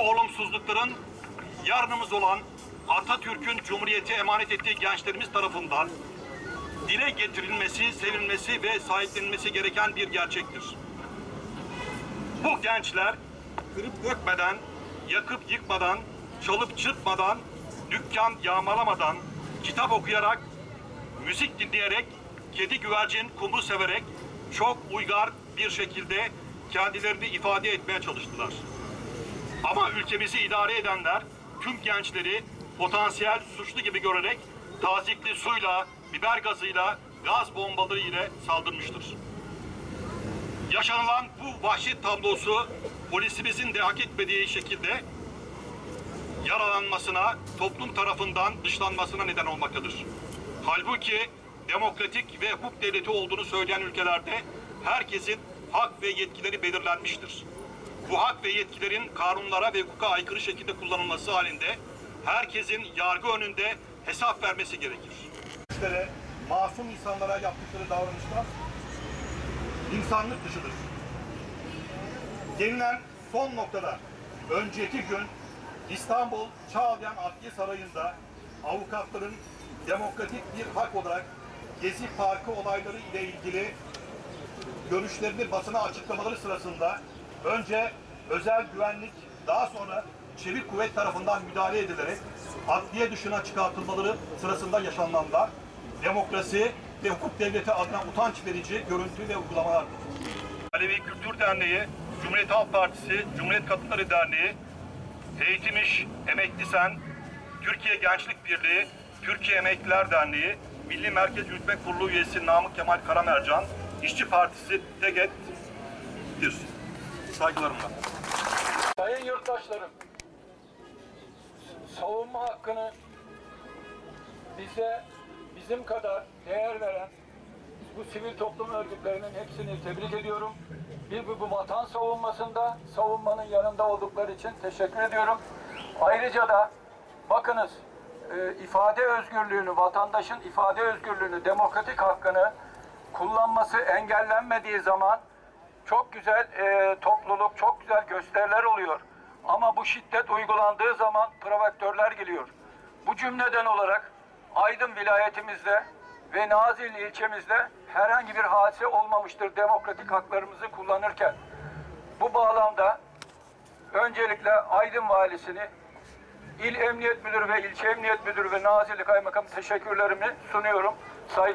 olumsuzlukların yarınımız olan Atatürk'ün Cumhuriyeti emanet ettiği gençlerimiz tarafından dile getirilmesi, sevilmesi ve sahiplenilmesi gereken bir gerçektir. Bu gençler kırıp dökmeden, yakıp yıkmadan, çalıp çırpmadan, dükkan yağmalamadan, kitap okuyarak, müzik dinleyerek, kedi güvercin kumru severek çok uygar bir şekilde kendilerini ifade etmeye çalıştılar. Ama ülkemizi idare edenler tüm gençleri potansiyel suçlu gibi görerek tazikli suyla, biber gazıyla, gaz bombaları ile saldırmıştır. Yaşanılan bu vahşet tablosu polisimizin de hak etmediği şekilde yaralanmasına, toplum tarafından dışlanmasına neden olmaktadır. Halbuki demokratik ve hukuk devleti olduğunu söyleyen ülkelerde herkesin hak ve yetkileri belirlenmiştir. Bu hak ve yetkilerin kanunlara ve hukuka aykırı şekilde kullanılması halinde herkesin yargı önünde hesap vermesi gerekir. Masum insanlara yaptıkları davranışlar insanlık dışıdır. Gelinen son noktada önceki gün İstanbul Çağlayan Adliye Sarayı'nda avukatların demokratik bir hak olarak Gezi Parkı olayları ile ilgili görüşlerini basına açıklamaları sırasında önce özel güvenlik daha sonra çevik kuvvet tarafından müdahale edilerek adliye dışına çıkartılmaları sırasında yaşananlar demokrasi ve hukuk devleti adına utanç verici görüntü ve uygulamalardır. Alevi Kültür Derneği, Cumhuriyet Halk Partisi, Cumhuriyet Kadınları Derneği, Eğitim İş, Emekli Sen, Türkiye Gençlik Birliği, Türkiye Emekliler Derneği, Milli Merkez Yürütme Kurulu üyesi Namık Kemal Karamercan, İşçi Partisi TEGET'tir. Saygılarımla. Sayın yurttaşlarım, savunma hakkını bize bizim kadar değer veren bu sivil toplum örgütlerinin hepsini tebrik ediyorum. Bir bu, bu vatan savunmasında savunmanın yanında oldukları için teşekkür ediyorum. Ayrıca da bakınız e, ifade özgürlüğünü, vatandaşın ifade özgürlüğünü, demokratik hakkını kullanması engellenmediği zaman çok güzel e, topluluk, çok güzel gösteriler oluyor. Ama bu şiddet uygulandığı zaman provokatörler geliyor. Bu cümleden olarak Aydın vilayetimizde ve Nazilli ilçemizde herhangi bir hadise olmamıştır demokratik haklarımızı kullanırken. Bu bağlamda öncelikle Aydın valisini, İl Emniyet Müdürü ve İlçe Emniyet Müdürü ve Nazilli Kaymakam teşekkürlerimi sunuyorum. Saygılar.